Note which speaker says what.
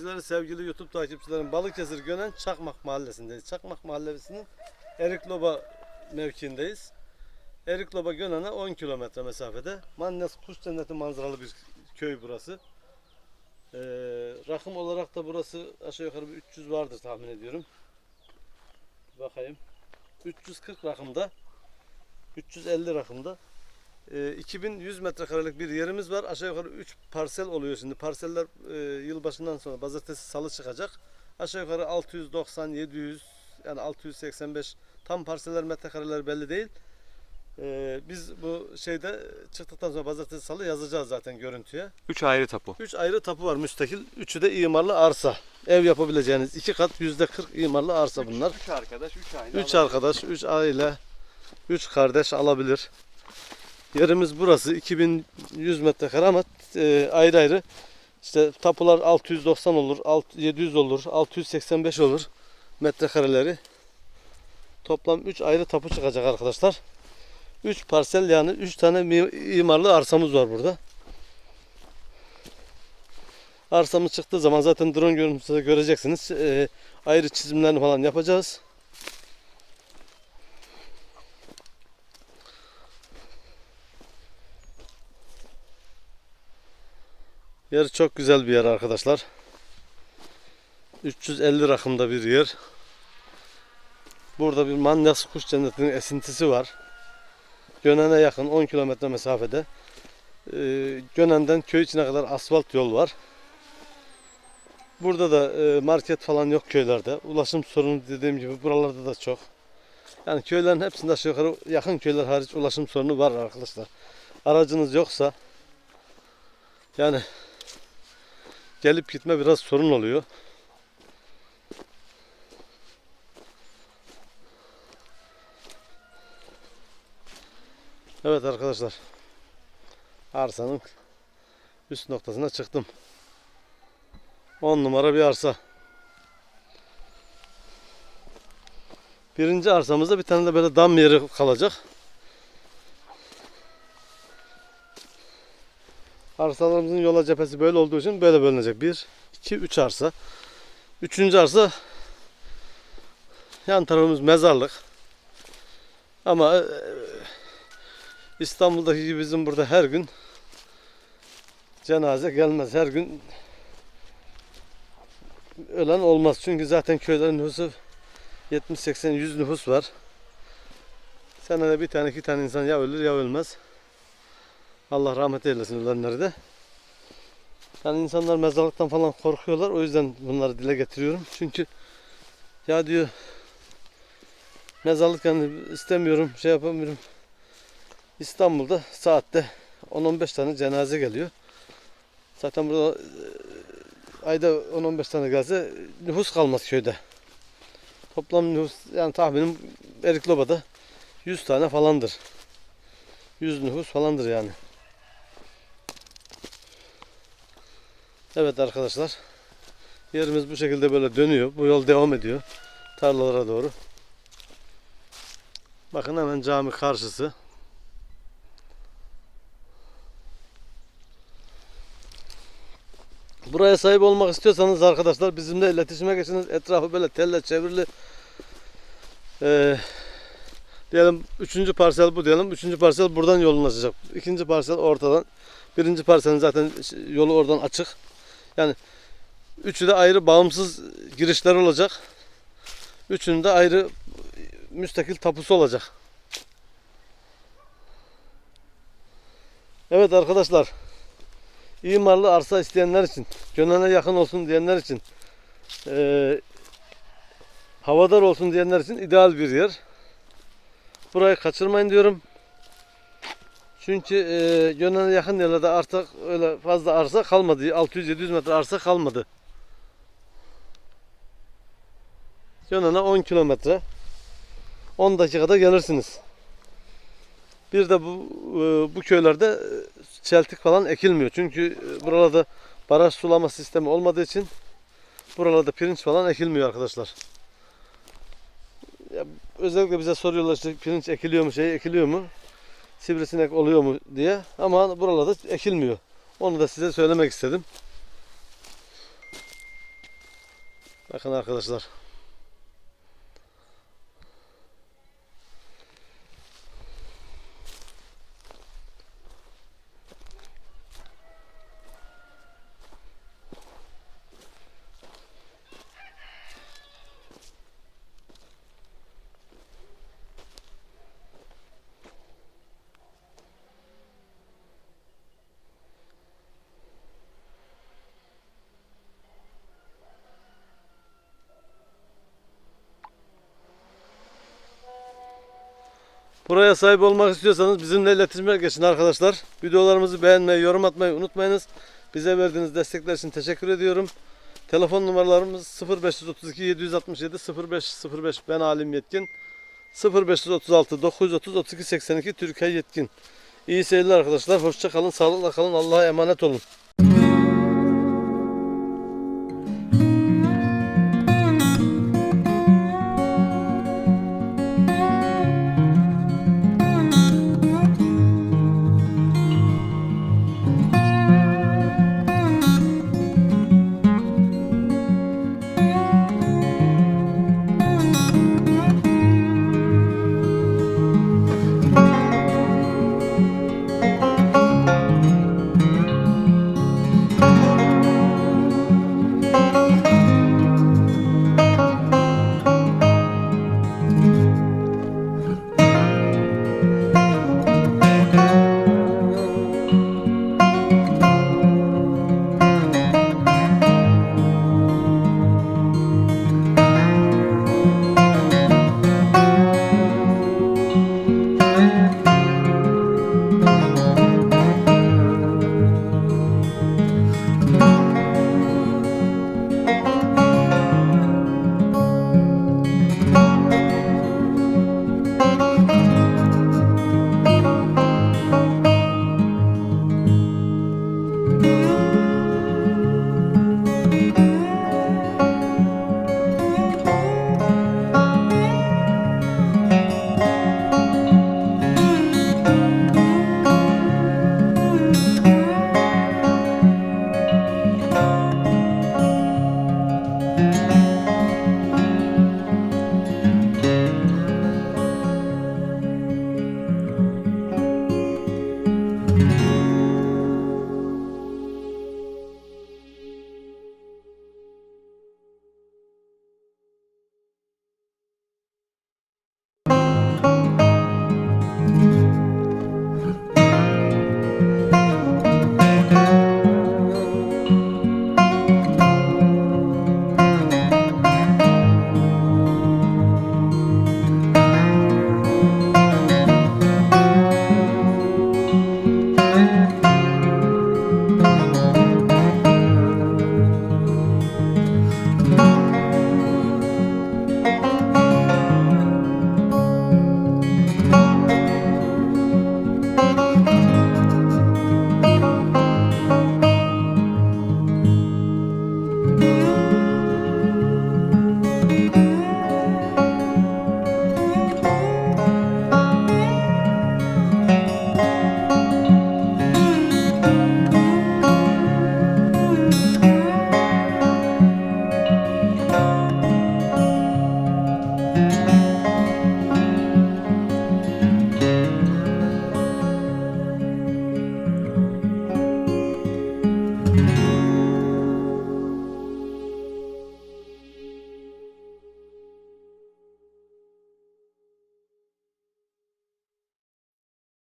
Speaker 1: İzleyicileri, sevgili YouTube takipçilerim. Balıkesir Gönen Çakmak Mahallesi'ndeyiz. Çakmak Mahallesi'nin Erikloba mevkiindeyiz. Erikloba Gönen'e 10 kilometre mesafede. Mannes Kuş Cenneti manzaralı bir köy burası. Ee, rakım olarak da burası aşağı yukarı bir 300 vardır tahmin ediyorum. Bakayım. 340 rakımda. 350 rakımda. Ee, 2100 metrekarelik bir yerimiz var. Aşağı yukarı 3 parsel oluyor şimdi. Parseller e, yılbaşından sonra pazartesi salı çıkacak. Aşağı yukarı 690 700 yani 685 tam parseller metrekareler belli değil. Ee, biz bu şeyde çıktıktan sonra pazartesi salı yazacağız zaten görüntüye.
Speaker 2: 3 ayrı tapu.
Speaker 1: 3 ayrı tapu var müstakil. Üçü de imarlı arsa. Ev yapabileceğiniz iki kat yüzde 40 imarlı arsa bunlar.
Speaker 2: 3 arkadaş, 3 aynı.
Speaker 1: Üç arkadaş, üç aile, üç kardeş alabilir. Yerimiz burası 2100 metrekare ama e, ayrı ayrı işte tapular 690 olur, alt- 700 olur, 685 olur metrekareleri. Toplam 3 ayrı tapu çıkacak arkadaşlar. 3 parsel yani 3 tane imarlı arsamız var burada. Arsamız çıktığı zaman zaten drone görüntüsünde göreceksiniz. E, ayrı çizimlerini falan yapacağız. Yer çok güzel bir yer arkadaşlar. 350 rakımda bir yer. Burada bir Manyas Kuş Cenneti'nin esintisi var. Gönen'e yakın 10 kilometre mesafede. Ee, Gönen'den köy içine kadar asfalt yol var. Burada da e, market falan yok köylerde. Ulaşım sorunu dediğim gibi buralarda da çok. Yani köylerin hepsinde aşağı yukarı yakın köyler hariç ulaşım sorunu var arkadaşlar. Aracınız yoksa yani gelip gitme biraz sorun oluyor. Evet arkadaşlar. Arsanın üst noktasına çıktım. 10 numara bir arsa. Birinci arsamızda bir tane de böyle dam yeri kalacak. Arsalarımızın yola cephesi böyle olduğu için böyle bölünecek. 1, 2, 3 arsa. Üçüncü arsa yan tarafımız mezarlık. Ama e, İstanbul'daki gibi bizim burada her gün cenaze gelmez. Her gün ölen olmaz. Çünkü zaten köylerin nüfusu 70, 80, 100 nüfus var. Senede bir tane iki tane insan ya ölür ya ölmez. Allah rahmet eylesin ölenleri de. Yani insanlar mezarlıktan falan korkuyorlar. O yüzden bunları dile getiriyorum. Çünkü ya diyor mezarlık yani istemiyorum, şey yapamıyorum. İstanbul'da saatte 10-15 tane cenaze geliyor. Zaten burada e, ayda 10-15 tane gelse nüfus kalmaz köyde. Toplam nüfus yani tahminim Erikloba'da 100 tane falandır. 100 nüfus falandır yani. Evet arkadaşlar. Yerimiz bu şekilde böyle dönüyor. Bu yol devam ediyor. Tarlalara doğru. Bakın hemen cami karşısı. Buraya sahip olmak istiyorsanız arkadaşlar bizimle iletişime geçiniz. Etrafı böyle telle çevrili. Ee, diyelim üçüncü parsel bu diyelim. Üçüncü parsel buradan yolun açacak. İkinci parsel ortadan. Birinci parselin zaten yolu oradan açık. Yani üçü de ayrı bağımsız girişler olacak. Üçünün de ayrı müstakil tapusu olacak. Evet arkadaşlar. İmarlı arsa isteyenler için, Gönen'e yakın olsun diyenler için, eee, havadar olsun diyenler için ideal bir yer. Burayı kaçırmayın diyorum. Çünkü Gönen'e yakın yerlerde artık öyle fazla arsa kalmadı. 600-700 metre arsa kalmadı. Gönen'e 10 kilometre. 10 dakikada gelirsiniz. Bir de bu e, bu köylerde e, çeltik falan ekilmiyor. Çünkü e, buralarda baraj sulama sistemi olmadığı için buralarda pirinç falan ekilmiyor arkadaşlar. Ya, özellikle bize soruyorlar işte pirinç ekiliyor mu, şey ekiliyor mu? sivrisinek oluyor mu diye. Ama buralarda ekilmiyor. Onu da size söylemek istedim. Bakın arkadaşlar. Buraya sahip olmak istiyorsanız bizimle iletişime geçin arkadaşlar. Videolarımızı beğenmeyi, yorum atmayı unutmayınız. Bize verdiğiniz destekler için teşekkür ediyorum. Telefon numaralarımız 0532 767 0505 ben Alim Yetkin. 0536 930 32 82 Türkiye Yetkin. İyi seyirler arkadaşlar. Hoşça kalın, sağlıkla kalın. Allah'a emanet olun.